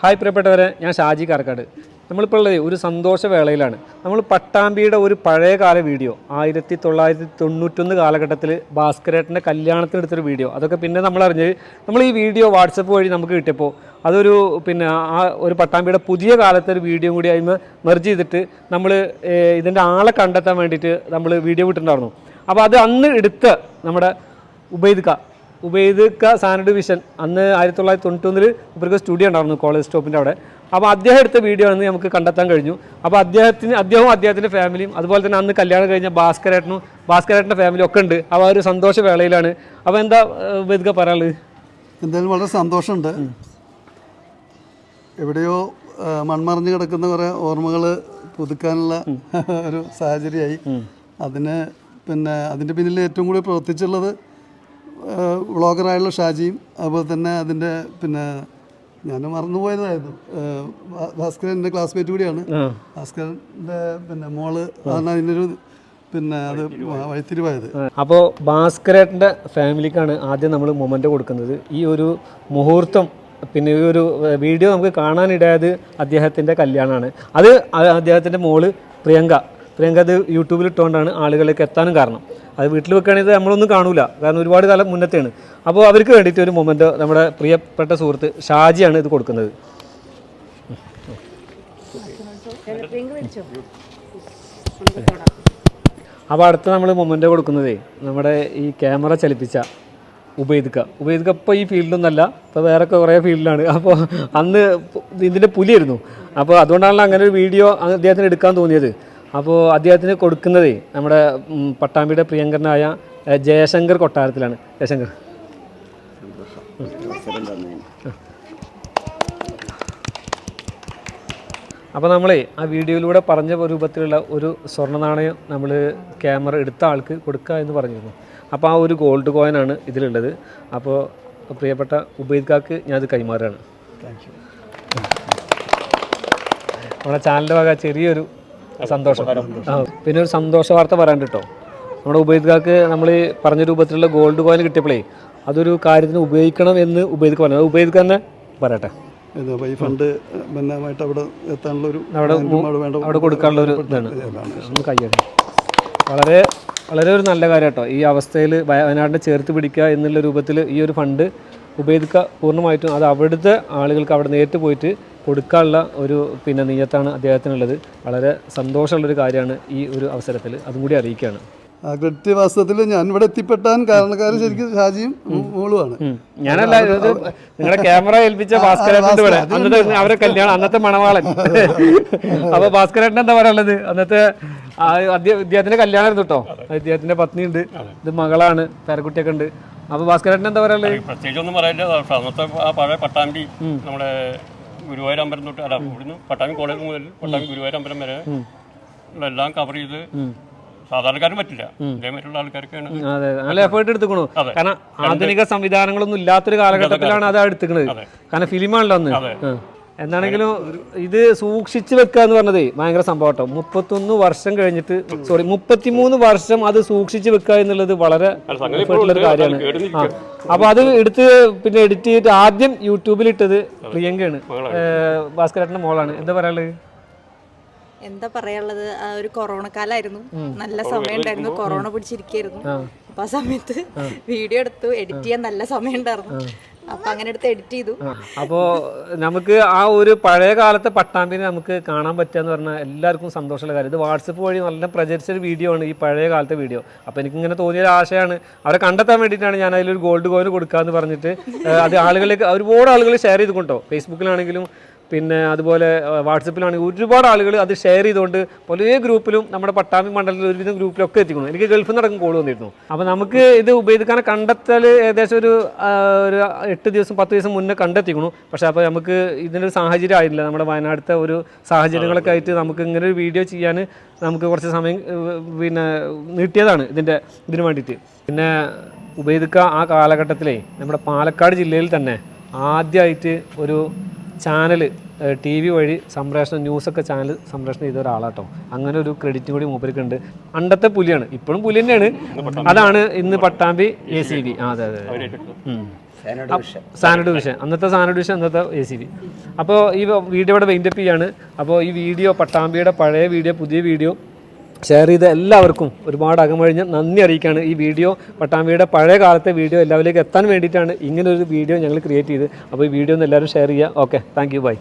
Hi പ്രിയപ്പെട്ടവരെ ഞാൻ ഷാജി കാർക്കാട് നമ്മളിപ്പോൾ ഉള്ളത് ഒരു സന്തോഷവേളയിലാണ് നമ്മൾ പട്ടാമ്പിയുടെ ഒരു പഴയകാല വീഡിയോ ആയിരത്തി തൊള്ളായിരത്തി തൊണ്ണൂറ്റൊന്ന് കാലഘട്ടത്തിൽ ഭാസ്കരേട്ടന്റെ കല്യാണത്തിനെടുത്തൊരു വീഡിയോ. അതൊക്കെ പിന്നെ നമ്മൾ അറിഞ്ഞത് നമ്മൾ ഈ വീഡിയോ വാട്സപ്പ് വഴി നമുക്ക് കിട്ടിയപ്പോൾ അതൊരു പിന്നെ ആ ഒരു പട്ടാമ്പിയുടെ പുതിയ കാലത്തെ ഒരു വീഡിയോ കൂടി അതിന് മെർജ് ചെയ്തിട്ട് നമ്മൾ ഇതിന്റെ ആളെ കണ്ടെത്താൻ വേണ്ടിയിട്ട് നമ്മൾ വീഡിയോ വിട്ടിട്ടുണ്ടായിരുന്നു. അപ്പോൾ അത് അന്ന് എടുത്ത് നമ്മുടെ ഉബൈദ് ക ഉബൈദ് ക സാനഡ് വിഷൻ. അന്ന് ആയിരത്തി തൊള്ളായിരത്തി തൊണ്ണൂറ്റൊന്നിൽ ഇവർക്ക് സ്റ്റുഡിയോ ഉണ്ടായിരുന്നു കോളേജ് സ്റ്റോപ്പിന്റെ അവിടെ. അപ്പോൾ അദ്ദേഹം എടുത്ത വീഡിയോ ആണ് നമുക്ക് കണ്ടെത്താൻ കഴിഞ്ഞു. അപ്പോൾ അദ്ദേഹത്തിന് അദ്ദേഹവും അദ്ദേഹത്തിന്റെ ഫാമിലിയും അതുപോലെ തന്നെ അന്ന് കല്യാണം കഴിഞ്ഞ ഭാസ്കരേട്ടനും ഭാസ്കരേട്ടന്റെ ഫാമിലിയും ഒക്കെ ഉണ്ട്. അപ്പോൾ ആ ഒരു സന്തോഷ വേളയിലാണ്. അപ്പോൾ എന്താ ഉബൈദ്ക്ക പറയാനുള്ളത്? എന്തായാലും വളരെ സന്തോഷമുണ്ട്. എവിടെയോ മൺമറിഞ്ഞ് കിടക്കുന്ന കുറേ ഓർമ്മകൾ പുതുക്കാനുള്ള ഒരു സാഹചര്യമായി. അതിന് പിന്നെ അതിന്റെ പിന്നിൽ ഏറ്റവും കൂടുതൽ പ്രവർത്തിച്ചുള്ളത് വ്ളോഗറായുള്ള ഷാജിയും അതുപോലെ തന്നെ അതിന്റെ പിന്നെ ഞാൻ മറന്നുപോയതായിരുന്നു. ഭാസ്കരൻ എന്റെ ക്ലാസ്മേറ്റ് കൂടിയാണ്. ഭാസ്കരന്റെ പിന്നെ മോൾ അതാണ് അതിനൊരു പിന്നെ അത് വഴിത്തിരിവായത്. അപ്പോൾ ഭാസ്കരേട്ടന്റെ ഫാമിലിക്കാണ് ആദ്യം നമ്മൾ മൊമെന്റ് കൊടുക്കുന്നത്. ഈ ഒരു മുഹൂർത്തം പിന്നെ ഈ ഒരു വീഡിയോ നമുക്ക് കാണാനിടയായത് അദ്ദേഹത്തിന്റെ കല്യാണമാണ്. അത് അദ്ദേഹത്തിന്റെ മോൾ പ്രിയങ്ക. പ്രിയങ്ക അത് യൂട്യൂബിൽ ഇട്ടുകൊണ്ടാണ് ആളുകളിലേക്ക് എത്താനും കാരണം. അത് വീട്ടിൽ വെക്കുകയാണെങ്കിൽ നമ്മളൊന്നും കാണൂല. കാരണം ഒരുപാട് കാലം മുന്നത്തെയാണ്. അപ്പോൾ അവർക്ക് വേണ്ടിയിട്ട് ഒരു മൊമെന്റ് നമ്മുടെ പ്രിയപ്പെട്ട സുഹൃത്ത് ഷാജിയാണ് ഇത് കൊടുക്കുന്നത്. അപ്പോൾ അടുത്ത നമ്മൾ മൊമെന്റ് കൊടുക്കുന്നതേ നമ്മുടെ ഈ ക്യാമറ ചലിപ്പിച്ച ഉപേദിക്ക ഉപേദിക്ക ഇപ്പോൾ ഈ ഫീൽഡൊന്നല്ല ഇപ്പോൾ വേറെ കുറേ ഫീൽഡിലാണ് അപ്പോൾ അന്ന് ഇതിന്റെ പുലിയായിരുന്നു അപ്പോൾ അതുകൊണ്ടാണല്ലോ അങ്ങനെ ഒരു വീഡിയോ അദ്ദേഹത്തിന് എടുക്കാൻ തോന്നിയത്. അപ്പോൾ അദ്ദേഹത്തിന് കൊടുക്കുന്നത് നമ്മുടെ പട്ടാമ്പിയുടെ പ്രിയങ്കരനായ ജയശങ്കർ കൊട്ടാരത്തിലാണ്. ജയശങ്കർ. അപ്പോൾ നമ്മൾ ആ വീഡിയോയിലൂടെ പറഞ്ഞ രൂപത്തിലുള്ള ഒരു സ്വർണ നാണയം നമ്മൾ ക്യാമറ എടുത്ത ആൾക്ക് കൊടുക്കുക എന്ന് പറഞ്ഞിരുന്നു. അപ്പോൾ ആ ഒരു ഗോൾഡ് കോയിനാണ് ഇതിലുള്ളത്. അപ്പോൾ പ്രിയപ്പെട്ട ഉബൈദ് കാക്ക് ഞാൻ അത് കൈമാറുകയാണ്. താങ്ക് യു നമ്മുടെ ചാനലിന്റെ ഭാഗം ചെറിയൊരു സന്തോഷം. പിന്നെ ഒരു സന്തോഷ വാർത്ത പറയാൻ കേട്ടോ. നമ്മുടെ ഉബൈദ് കാക്ക് നമ്മൾ പറഞ്ഞ രൂപത്തിലുള്ള ഗോൾഡ് കോയിൻ കിട്ടിയപ്പോഴേ അതൊരു കാര്യത്തിന് ഉപയോഗിക്കണം എന്ന് ഉബൈദ് പറഞ്ഞു. അത് ഉബൈദ് തന്നെ പറയട്ടെ. ഈ ഫണ്ട് ബന്ധമായിട്ട് അവിടെ എത്താനുള്ള ഒരു അവിടെ വേണ്ട അവിടെ കൊടുക്കാനുള്ള ഒരു ഇതാണ്. കയ്യാണ് വളരെ വളരെ ഒരു നല്ല കാര്യം കേട്ടോ. ഈ അവസ്ഥയിൽ വയനാടിനെ ചേർത്ത് പിടിക്കുക എന്നുള്ള രൂപത്തിൽ ഈ ഒരു ഫണ്ട് ഉപയോഗിക്കുക പൂർണമായിട്ടും അത് അവിടുത്തെ ആളുകൾക്ക് അവിടെ നേരിട്ട് പോയിട്ട് കൊടുക്കാനുള്ള ഒരു പിന്നെ നീയത്താണ് അദ്ദേഹത്തിനുള്ളത്. വളരെ സന്തോഷമുള്ളൊരു കാര്യമാണ് ഈ ഒരു അവസരത്തിൽ. അതും കൂടി അറിയിക്കുകയാണ്. കൃത്യവാസ്തവത്തിൽ ഞാൻ ഇവിടെ എത്തിപ്പെട്ടാൻ കാരണക്കാരൻ ശരിക്കും ഷാജിയും മോളുമാണ്. ഞാനല്ല നിങ്ങളുടെ ക്യാമറ ഏൽപ്പിച്ച ഭാസ്കരേട്ടന്റെ അവരെ കല്യാണം അന്നത്തെ മണവാളൻ. അപ്പൊ ഭാസ്കരേട്ടൻ എന്താ പറയാനുള്ളത്? അന്നത്തെ ഇദ്ദേഹത്തിന്റെ കല്യാണം കേട്ടോ. ഇദ്ദേഹത്തിന്റെ പത്നി ഉണ്ട് ഇത് മകളാണ്. പേരക്കുട്ടിയൊക്കെ ഉണ്ട്. അപ്പൊ ഭാസ്കരേട്ടൻ എന്താ പറയാനുള്ളത്? പ്രത്യേകിച്ച് ഒന്നും പറയില്ല അന്നത്തെ ആ പഴയ പട്ടാമ്പി നമ്മുടെ ഗുരുവായൂർ അമ്പലം തൊട്ട് അല്ല ഇവിടുന്ന് പട്ടാമ്പി കോളേജ് മുതൽ പട്ടാമ്പി ഗുരുവായൂർ അമ്പലം വരെ എല്ലാം കവർ ചെയ്ത് സാധാരണക്കാരും പറ്റില്ല. ഇതേമായിട്ടുള്ള ആൾക്കാർക്കാണ് അതെ നല്ല എഫേർട്ട് എടുത്തുക്കണു. കാരണം ആധുനിക സംവിധാനങ്ങളൊന്നും ഇല്ലാത്തൊരു കാലഘട്ടത്തിലാണ് അത് എടുത്തുക്കണത്. കാരണം ഫിലിമാണല്ലോ അന്ന്. ആ. എന്താണെങ്കിലും ഇത് സൂക്ഷിച്ചു വെക്കുക എന്ന് പറഞ്ഞത് ഭയങ്കര സംഭവം കേട്ടോ. മുപ്പത്തൊന്ന് വർഷം കഴിഞ്ഞിട്ട് സോറി മുപ്പത്തിമൂന്ന് വർഷം അത് സൂക്ഷിച്ചു വെക്കുക എന്നുള്ളത് വളരെ ഒരു കാര്യമാണ്. ആ അപ്പൊ അത് എടുത്ത് പിന്നെ എഡിറ്റ് ചെയ്തിട്ട് ആദ്യം യൂട്യൂബിൽ ഇട്ടത് പ്രിയങ്കയാണ്. ഭാസ്കരേട്ടന്റെ മോളാണ്. എന്താ പറയാനുള്ളത്? എന്താ പറയാനുള്ളത്? ആ ഒരു കൊറോണ കാലായിരുന്നു. നല്ല സമയം ഉണ്ടായിരുന്നു. കൊറോണ പിടിച്ചിരിക്കായിരുന്നു അപ്പൊ ആ സമയത്ത് വീഡിയോ എടുത്തു എഡിറ്റ് ചെയ്യാൻ നല്ല സമയം ഉണ്ടായിരുന്നു. അപ്പൊ അങ്ങനെ എഡിറ്റ് ചെയ്തു. അപ്പോൾ നമുക്ക് ആ ഒരു പഴയ കാലത്തെ പട്ടാമ്പിനെ നമുക്ക് കാണാൻ പറ്റുക എന്ന് പറഞ്ഞാൽ എല്ലാവർക്കും സന്തോഷമുള്ള കാര്യം. ഇത് വാട്സപ്പ് വഴി നല്ല പ്രചരിച്ചൊരു വീഡിയോ ആണ് ഈ പഴയ കാലത്തെ വീഡിയോ അപ്പോൾ എനിക്കിങ്ങനെ തോന്നിയ ഒരു ആശയാണ്. അവരെ കണ്ടെത്താൻ വേണ്ടിയിട്ടാണ് ഞാൻ അതിലൊരു ഗോൾഡ് കോയിൻ കൊടുക്കാന്ന് പറഞ്ഞിട്ട് അത് ആളുകളിലേക്ക് ഒരുപാട് ആളുകൾ ഷെയർ ചെയ്തുകൊണ്ടോ ഫേസ്ബുക്കിലാണെങ്കിലും പിന്നെ അതുപോലെ വാട്സപ്പിലാണെങ്കിൽ ഒരുപാട് ആളുകൾ അത് ഷെയർ ചെയ്തുകൊണ്ട് പല ഗ്രൂപ്പിലും നമ്മുടെ പട്ടാമ്പി മണ്ഡലത്തിൽ ഒരുവിധം ഗ്രൂപ്പിലൊക്കെ എത്തിക്കുന്നു. എനിക്ക് ഗൾഫിൽ നടക്കും കോൾ വന്നിരുന്നു. അപ്പോൾ നമുക്ക് ഇത് ഉപയോഗിക്കാൻ കണ്ടെത്തൽ ഏകദേശം ഒരു ഒരു എട്ട് ദിവസം പത്ത് ദിവസം മുന്നേ കണ്ടെത്തിക്കുന്നു. പക്ഷേ അപ്പോൾ നമുക്ക് ഇതിനൊരു സാഹചര്യം ആയില്ല നമ്മുടെ വയനാട്ടിലത്തെ ഒരു സാഹചര്യങ്ങളൊക്കെ ആയിട്ട് നമുക്ക് ഇങ്ങനെ ഒരു വീഡിയോ ചെയ്യാൻ നമുക്ക് കുറച്ച് സമയം പിന്നെ നീട്ടിയതാണ് ഇതിന്റെ ഇതിന് വേണ്ടിയിട്ട്. പിന്നെ ഉപയോഗിക്കുക ആ കാലഘട്ടത്തിലേ നമ്മുടെ പാലക്കാട് ജില്ലയിൽ തന്നെ ആദ്യമായിട്ട് ഒരു ചാനൽ ടി വി വഴി സംപ്രേഷണം ന്യൂസൊക്കെ ചാനൽ സംപ്രേഷണം ചെയ്ത ഒരാളാട്ടോ. അങ്ങനെ ഒരു ക്രെഡിറ്റ് കൂടി മൂപ്പർക്കുണ്ട്. അണ്ടത്തെ പുലിയാണ്. ഇപ്പോഴും പുലി തന്നെയാണ്. അതാണ് ഇന്ന് പട്ടാമ്പി എ സി ബി ആ അതെ അതെ. സാനഡ് വിഷൻ അന്നത്തെ സാനഡ് വിഷൻ അന്നത്തെ എ സി ബി അപ്പോൾ ഈ വീഡിയോ ഇവിടെ വെയിന്റപ്പ് ചെയ്യാണ്. അപ്പോൾ ഈ വീഡിയോ പട്ടാമ്പിയുടെ പഴയ വീഡിയോ പുതിയ വീഡിയോ ഷെയർ ചെയ്ത എല്ലാവർക്കും ഒരുപാട് അകമഴിഞ്ഞ് നന്ദി അറിയിക്കുകയാണ് ഈ വീഡിയോ. പട്ടാമ്പിയുടെ പഴയ കാലത്തെ വീഡിയോ എല്ലാവരിലേക്ക് എത്താൻ വേണ്ടിയിട്ടാണ് ഇങ്ങനൊരു വീഡിയോ ഞങ്ങൾ ക്രിയേറ്റ് ചെയ്ത്. അപ്പോൾ ഈ വീഡിയോ ഒന്ന് എല്ലാവരും ഷെയർ ചെയ്യുക. Okay thank bye